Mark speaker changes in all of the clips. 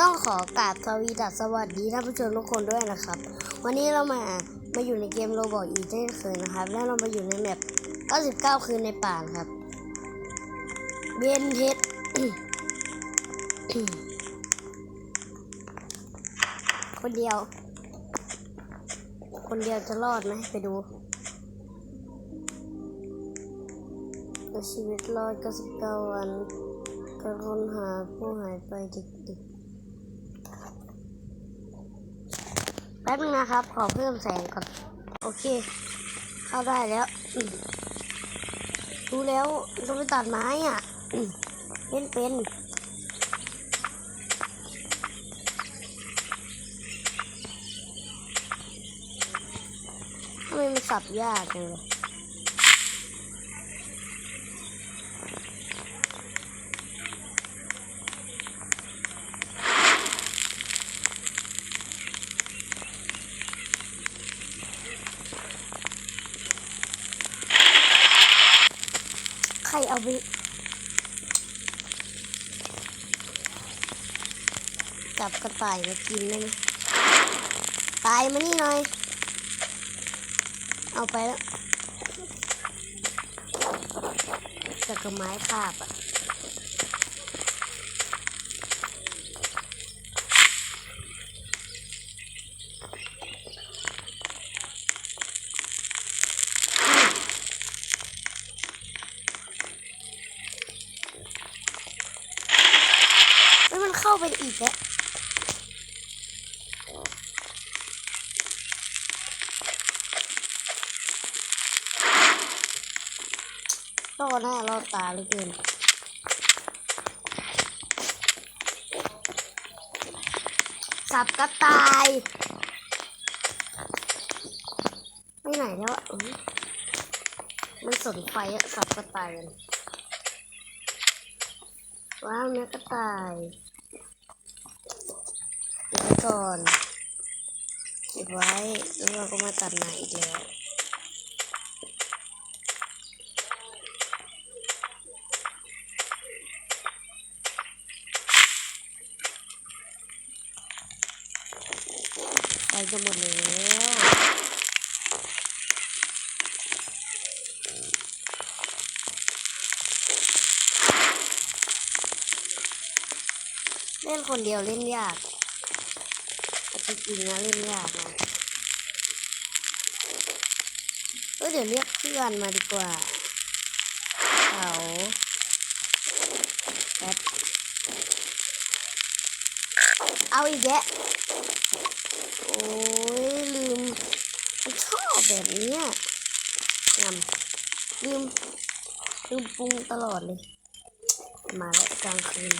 Speaker 1: ต้องขอกราบทวีดัสสวัสดีท่านผู้ชมทุกคนด้วยนะครับ วันนี้เรามามาอยู่ในเกมโรบอกอีกเช่นเคยนะครับ แล้วเรามาอยู่ในแมป99 คืนในป่านครับเบนเทสคนเดียว คนเดียวจะรอดไหมไปดูชีวิตรอด99วันก็ค้นหาผู้หายไปดึกๆ ป๊บนึงนะครับ ขอเพิ่มแสงก่อน โอเค เข้าได้แล้วรู้แล้วต้องไปตัดไม้อะเล่นเป็นทำไมมันสับยากจังเลยใครเอาไป จับกระต่ายมากินได้ไหมตายมานี่หน่อย เอาไปแล้วจากกระไม้คาบอะแล้วมันเข้าไปอีกแล้วร อหน้ารอตาเหลยเกินสับกระต่ายไปไหนแล้วอะมันสนไฟอะสับกระต่ายกันว้าวเนื้อกระต่ายเก็บไว้ก่อนเก็บไว้แล้วเราก็มาตัดใหม่อีกแล้ว จะหมดแล้วเล่นคนเดียวเล่นยากจริงๆนะเล่นยากนะเออเดี๋ยวเรียกเพื่อนมาดีกว่าเขาแป๊บเอาอีกแยะ โอ้ยลืมมันชอบแบบเนี้ยงำลืมลืมปรุงตลอดเลย มาแล้วกลางคืน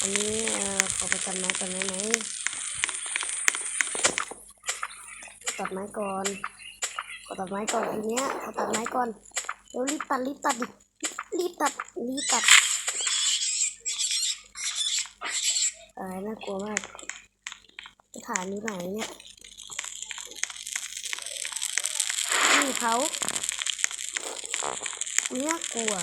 Speaker 1: อันนี้เอ่อขอไปตัดไม้ก่อนได้ไหมตัดไม้ก่อนขอตัดไม้ก่อนทีเนี้ยขอตัดไม้ก่อนเร็วรีบตัดรีบตัดดิรีบตัดรีบตัดายน่ากลัวมากสถานีไหนเนี่ยนี่เขาน่ากลัว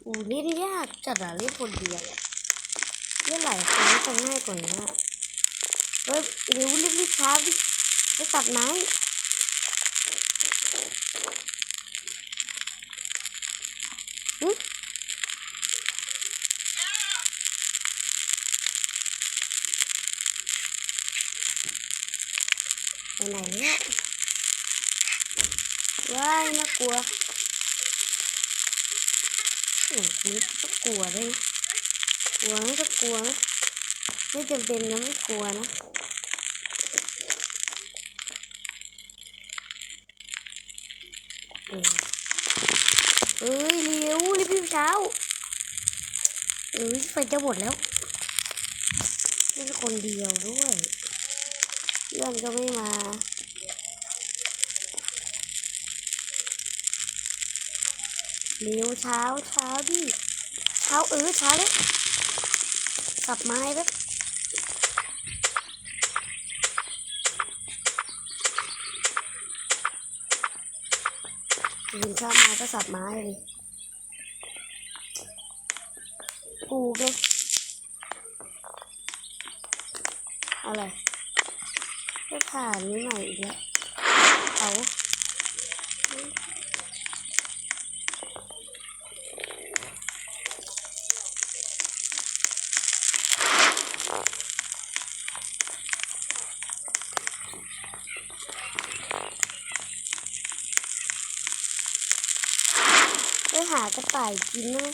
Speaker 1: อู เล่นยากจัดอะเล่นคนเดียวเล่นหลายคนจะง่ายกว่านี้เฮ้ยเร็วรีบรีบช้าดิไปตัดไม้หึไปไหนเนี่ยว้ายน่ากลัว โอ้โหก็กลัวด้นะกลัวไม่ก็กลัวนะไม่จำเป็นนะไม่กลัวนะเอ้ยเร็วรีบรีบเช้าเอ้ยไฟจะหมดแล้วไม่ใช่คนเดียวด้วยเพื่อนก็ไม่มา เร็วเช้าเช้าดิเช้าเออเช้าเลยสับไม้แบบตื่นเช้ามาก็สับไม้เลยปลูกเลยอะไรก็ผ่านนี้ใหม่อีกแล้วเอาากระต่ายกินนะ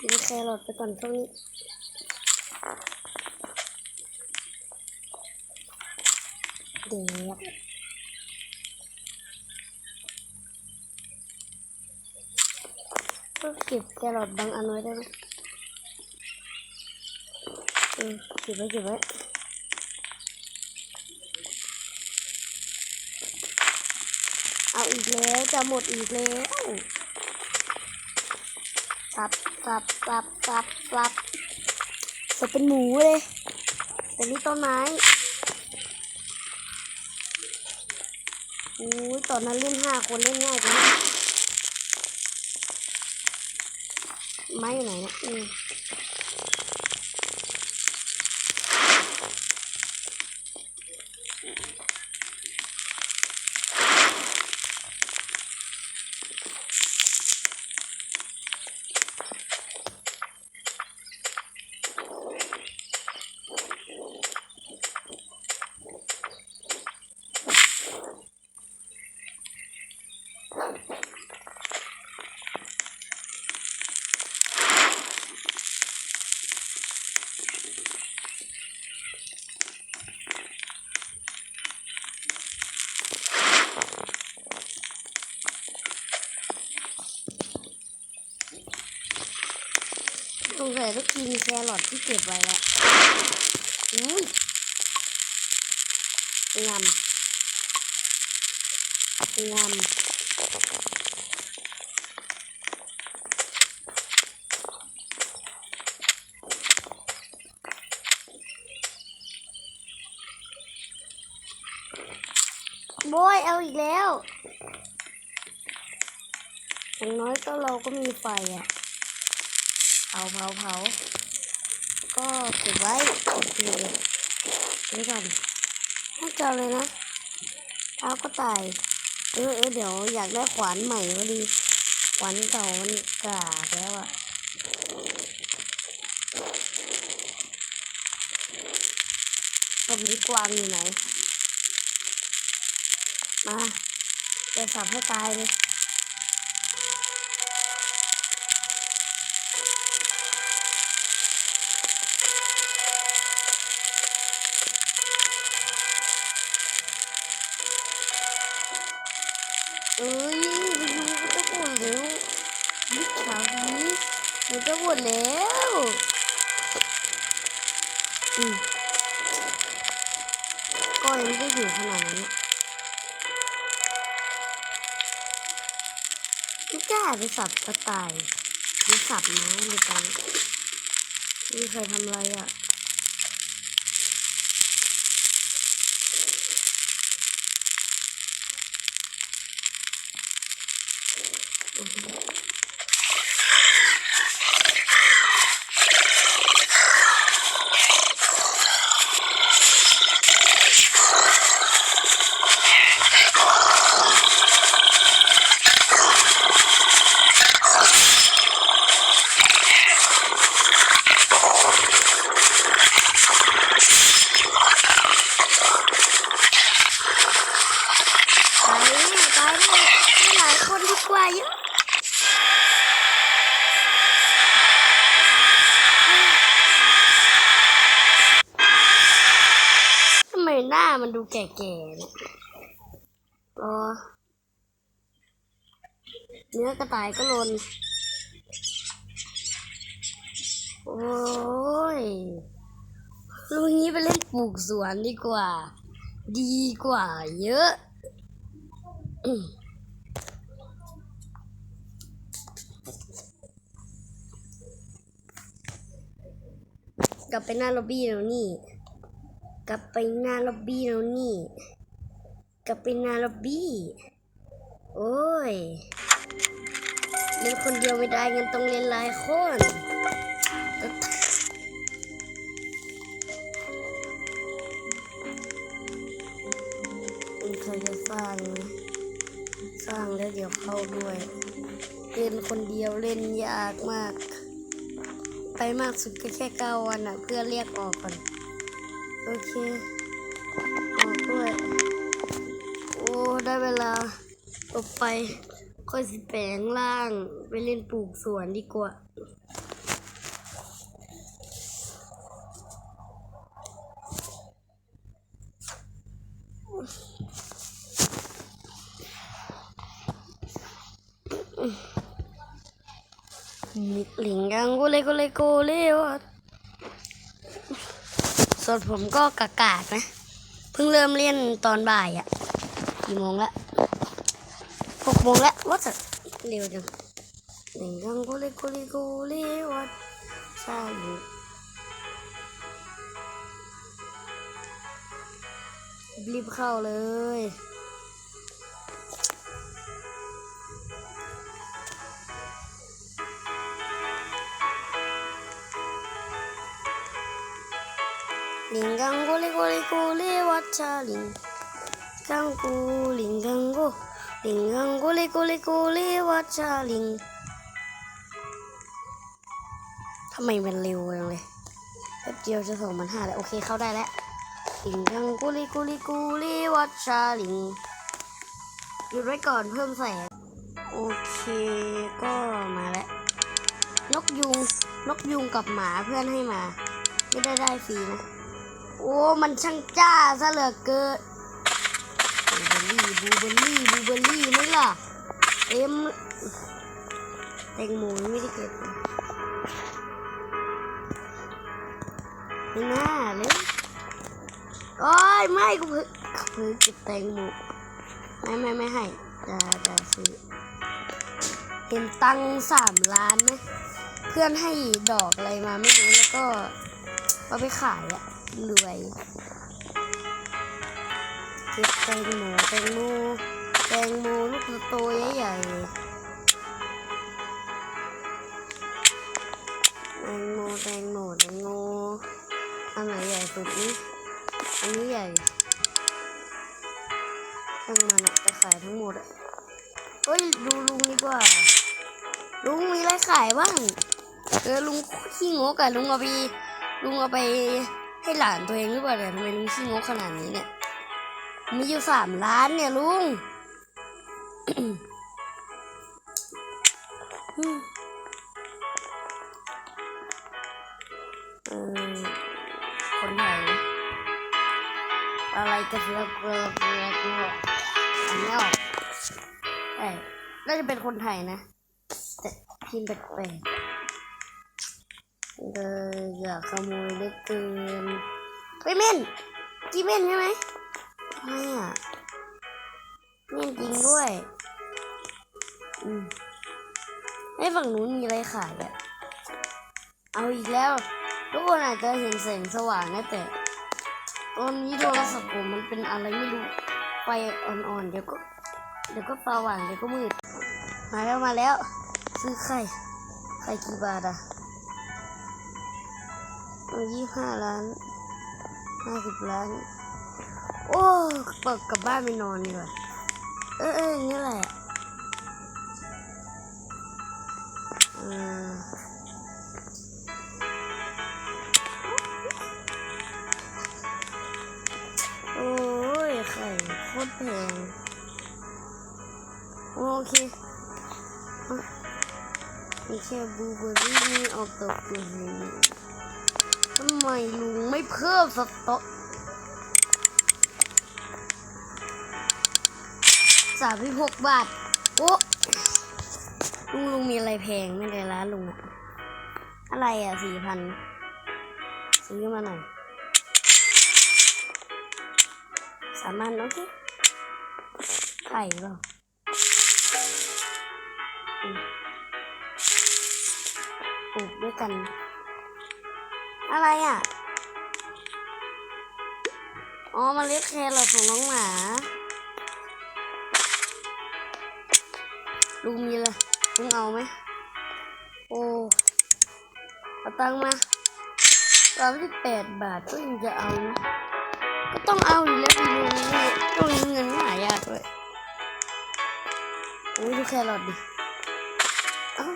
Speaker 1: กินแครอทไปก่อนช่วงนี้เด็กก็เก็บแครอทบางอันไว้ได้ไหมเออเก็บไว้เก็บไว้ เอาอีก แล้วจะหมดอีกแล้วสับสับสับสับสับจะเป็นหมูเลยแต่นี่ต้นไม้อู้ยตอนนั้นเล่นห้าคนเล่นง่ายกว่าไม้อยู่ไหนนะอืม สงสัยต้องกินแครอทที่เก็บไว้แล้วอุ้ยงำงำโบยเอาอีกแล้วอย่างน้อยก็เราก็มีไฟอะาเผาเผาก็เก็บไว้โอเคไว้ก่อนน่าจะเอเลยนะเท้าก็ตายเออเออเดี๋ยวอยากได้ขวานใหม่ก็ดีขวานเก่ามันกาแล้วอะตอนนี้กวางอยู่ไหน มาจะสับให้ตายเลย ได้อยู่ขนาดนั้นอะไม่ก้าไปสับกระต่ายหรือสับไม้ในการนี่ใครทำอะไรอะตายเนี่ยตายเนี่ยไม่หลายคนดีกว่าเยอะทำไมหน้ามัน ดูแก่ๆเนี่ยรอเนื้อกระต่ายก็หลน โอ้ยลุงนี้ไปเล่นปลูกสวนดีกว่า ดีกว่าเยอะกลับไปหน้าล็อบบี้แล้วนี่ กลับไปหน้าล็อบบี้แล้วนี่ กลับไปหน้าล็อบบี้ โอ้ยเล่นคนเดียวไม่ได้งั้นต้องเล่นหลายคนมันเคยจะสร้าง สร้างแล้วเดี๋ยวเข้าด้วย เล่นคนเดียวเล่นยากมาก ไปมากสุดก็แค่เก้าวันอะเพื่อเรียกออกก่อน โอเคออกด้วย โอ้ ได้เวลาออกไป ค่อยสิแปลงร่าง ไปเล่นปลูกสวนดีกว่ามิดหลิงกังโกเลโกเลโกเลวะ ส่วนผมก็กากากนะ เพิ่งเริ่มเล่นตอนบ่ายอะกี่โมงละหกโมงละว่าจะเร็วจังหลิงกังกุลิกุลิกุลวะใช่รีบเข้าเลย งกังโกลิงกังโกเลโกเลโกเลวัชชาลิงทำไมมันเร็วจังเลยแป๊บเดียวจะส่งมันห้าแล้วโอเคเข้าได้แล้วลิงกังกเลโกเลโกเลวัชชาลิงหยุดไว้ก่อนเพิ่มแสงโอเคก็มาแล้วนกยุงนกยุงกับหมาเพื่อนให้มา ไม่ได้ได้ฟรีนะ โอ้ มันช่างจ้าซะเหลือเกินบูเบอรี่บูเบอรี่บูเบอรี่ไหมล่ะเต็มแตงโมไม่ได้เก็บไม่น่าเลยโอ้ยไม่กูเพิ่งเพิ่งเก็บแตงโมไม่ไม่ไม่ให้จะจะซื้อเห็นตังสามล้านไหมเพื่อนให้ดอกอะไรมาไม่รู้แล้วก็เอาไปขายอะ รวยเก็บแตงโมแตงโมแตงโมลูกโตๆใหญ่ๆแตงโมแตงโมแตงโมอันไหนใหญ่สุดนี่อันนี้ใหญ่ช่างมันะจะขายทั้งหมดอะเฮ้ยดูลุงดีกว่า ลุงมีอะไรขายบ้างเออลุงขี้งกอะลุงเอาไปลุงเอาไป ให้หลานตัวเองหรือเปล่าเนี่ยทำไมลุงขี้งกขนาดนี้เนี่ย มีอยู่สามล้านเนี่ยลุงเออคนไทยนอะไรกันแล้วก็แล้วก็อันนี้ออกใช่น่าจะเป็นคนไทยนะ แต่พิมพ์แปลก เลยอยากขโมยเหลือเกินเฮ้ยเม่นกี่เม่นใช่ไหมไม่อะเม่นจริงด้วยอืมไอ้ฝั่งนู้นมีอะไรขายอะเอาอีกแล้วทุกคนอาจจะเห็นแสงสว่างนะแต่ตอนนี้โทรศัพท์ผมมันเป็นอะไรไม่รู้ไฟอ่อนๆเดี๋ยวก็เดี๋ยวก็สว่างเดี๋ยวก็มืด มาแล้วมาแล้ว ซื้อไข่ไข่กี่บาทอะ ยี่ห้าล้านห้าสิบล้าน โอ้เปิดกลับบ้านไปนอนดีกว่าเออเอออย่างนี้แหละเออโอ้ยไข่โคตรแพงโอเคอะมีแค่บูเบอร์รี่นี่ออกตกอยู่นี่ ลุงไม่เพิ่มสต็อกสามสิบหกบาท โอ้ลุงลุงมีอะไรแพงไม่ในร้านลุงอะอะไรอะสี่พันซื้อมาหน่อย สามอันโอเคไข่เปล่าอืมปลูกด้วยกัน อะไรอะ อ๋อมาเล็ดแครอทของน้องหมาลุงมีเลยลุงเอาไหมโอ้เอาตังค์มาสามสิบแปดบาทก็ยังจะเอานะก็ต้องเอาอยู่แล้วพี่ลุงตรงเงินหายากเลยโอ้ยดูแครอทดิ เอ้า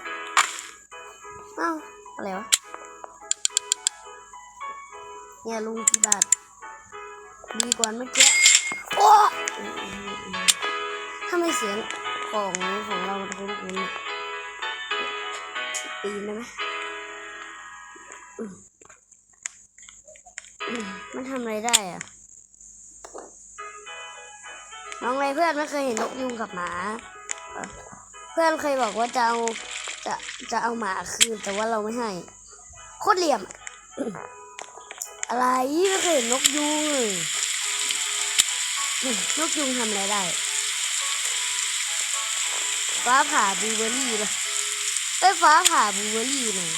Speaker 1: เอ้า อะไรวะ เนี่ยลุงกี่บาทดีกว่าเมื่อกี้โอ้ถ้าไม่เสียงของของเรามันคุ้นคุ้นปีนได้ไหมอืมอืมมันทำอะไรได้อะน้องไรเพื่อนไม่เคยเห็นนกยุงกับหมา เพื่อนเคยบอกว่าจะเอาจะจะเอาหมาคืนแต่ว่าเราไม่ให้ โคตรเหลี่ยม อะไรไม่เคยเห็นนกยุงเลยนกยุงทำอะไรได้ฟ้าผ่าบูเบอรี่เลยเอ้ฟ้าผ่าบูเบอรี่หน่อย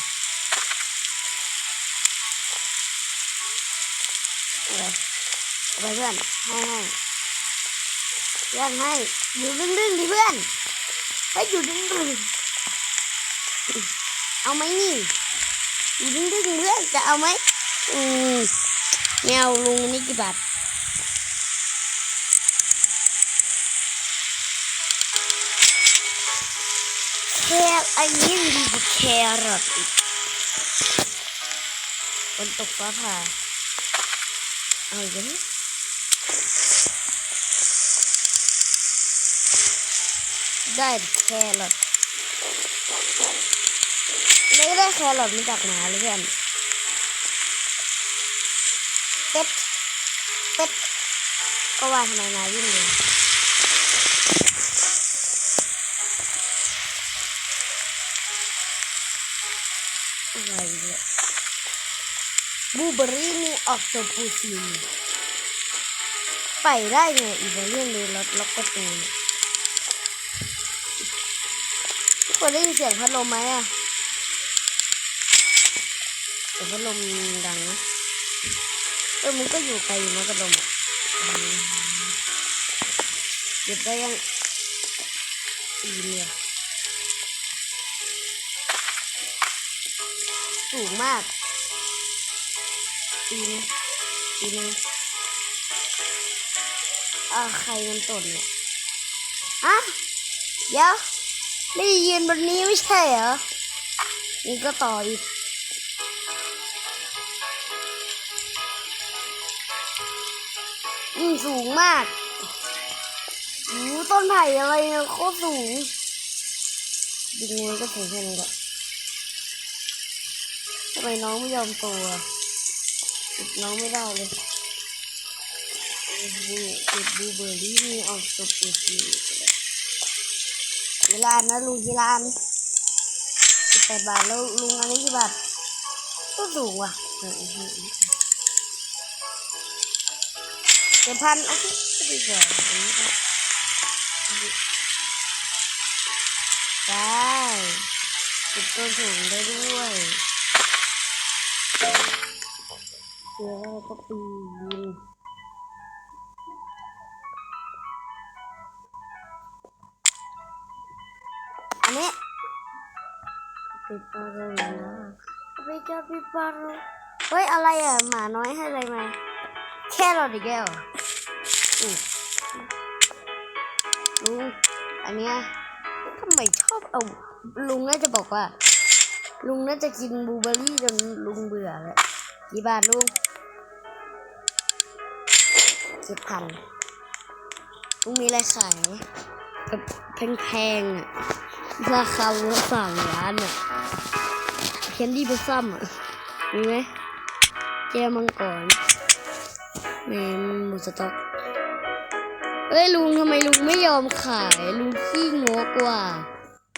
Speaker 1: ไรเอาไปเพื่อน ให้ให้เพื่อนให้ อยู่ดึงดึงดิเพื่อนให้อยู่ดึงดึงเอาไหมนี่อยู่ดึงดึงเพื่อนจะเอาไหม อืมแมวลุงนี่กี่บาทแครอันนี้ดีกว่าแครอทอีกฝนตกฟ้าผ่าเอาอีกแล้วได้แครอทเลยได้แครอทมาจากไหมาเลยเพื่อน เป็ด เป็ด ก็ว่าทำไมนายวิ่งเร็วอะไรเนี่ยบูเบอรี่มีออกตัวปูซินไปได้ไงอีกเรื่องเลยรถล็อกประตูทุกคนได้ยินเสียงพัดลมไหมอะเสียงพัดลมดังนะเออมันก็อยู่ไกลอยู่นะพัดลมอะอืมหยุดได้ยังอีเลียสูงมากปีนปีนึงอ่าใครมันตดเนี่ยอะเดี๋ยวไม่ได้ยืนบนนี้ไม่ใช่เหรอนี่ก็ต่ออีก อืมสูงมากอู้ต้นไผ่อะไรเนี่ยโคตรสูงดึงมันก็สูงแค่นี้แหละทำไมน้องไม่ยอมตอะติดน้องไม่ได้เลยบูติดบูเบอร์รี่นี่ออกตบตัวสีกีฬานนะลุงกีฬานสิบแปดบาทแล้วลุงอันนี้กี่บาทก็สูงว่ะ เอออือืมอืมเจ็ดพันโอเคก็ดีกว่าได้ติดต้นสูงได้ด้วยเสือก็ปีนอันนี้ปิปาโรนะไปกับปิปาโรเฮ้ยอะไรอะหมาน้อยให้อะไรมาแค่เราดิแก้ว ลุงอันเนี้ยทำไมชอบเอาลุงน่าจะบอกว่า ลุงน่าจะกินบลูเบอร์รี่จนลุงเบื่อแล้วกี่บาทลุงเจ็ดพันลุงมีอะไรขายแบบแพงๆอะราคาสามล้านอะเคนดี้เบอร์ซัมอะมีไหมแก้มังกรแม่หมูสต๊อก เอ้ยลุงทำไมลุงไม่ยอมขายลุงขี้งกว่ะ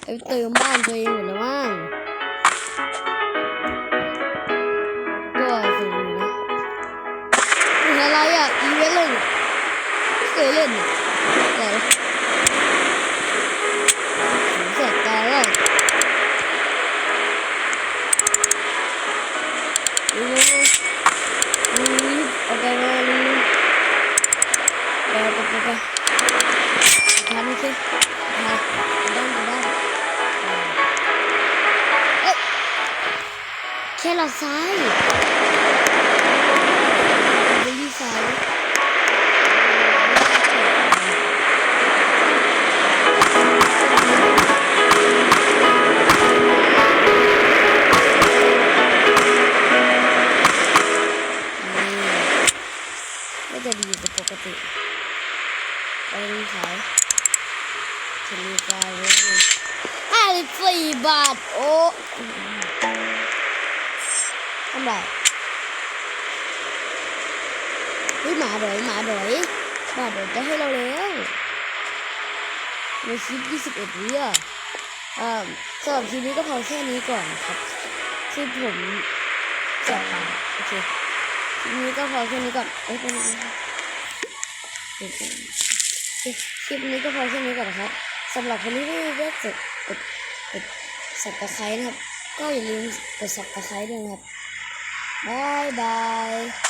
Speaker 1: ไปเติมบ้านตัวเองหมดแล้วมั้งก็สูงนะถึงอะไรอะอีเวนต์เลยเนี่เคยเล่นอะแต่ผมแสบตาแล้วลุงลุงลุงเอาไปมาลุงลุงไป ไปไปไปทันสิมาไปด้านได้านเอ๊ะแค่เราซ้าย สิบสี่บาท โอ้ทำไรเฮ้ยหมาดอยหมาดอยหมาดอยจะให้เราแล้วในคลิป21วิอะเอ่อสำหรับคลิปนี้ก็พอแค่นี้ก่อนครับคือผมจะตาโอเคคลิปนี้ก็พอแค่นี้ก่อนเอ้ยเป็นไงเดี๋ยวก่อนคลิปนี้ก็พอแค่นี้ก่อนนะครับสำหรับคนที่ไม่ได้กดกด กดสับตะไคร้นะครับ ก็อย่าลืมกดสับตะไคร้ด้วยนะครับบายบาย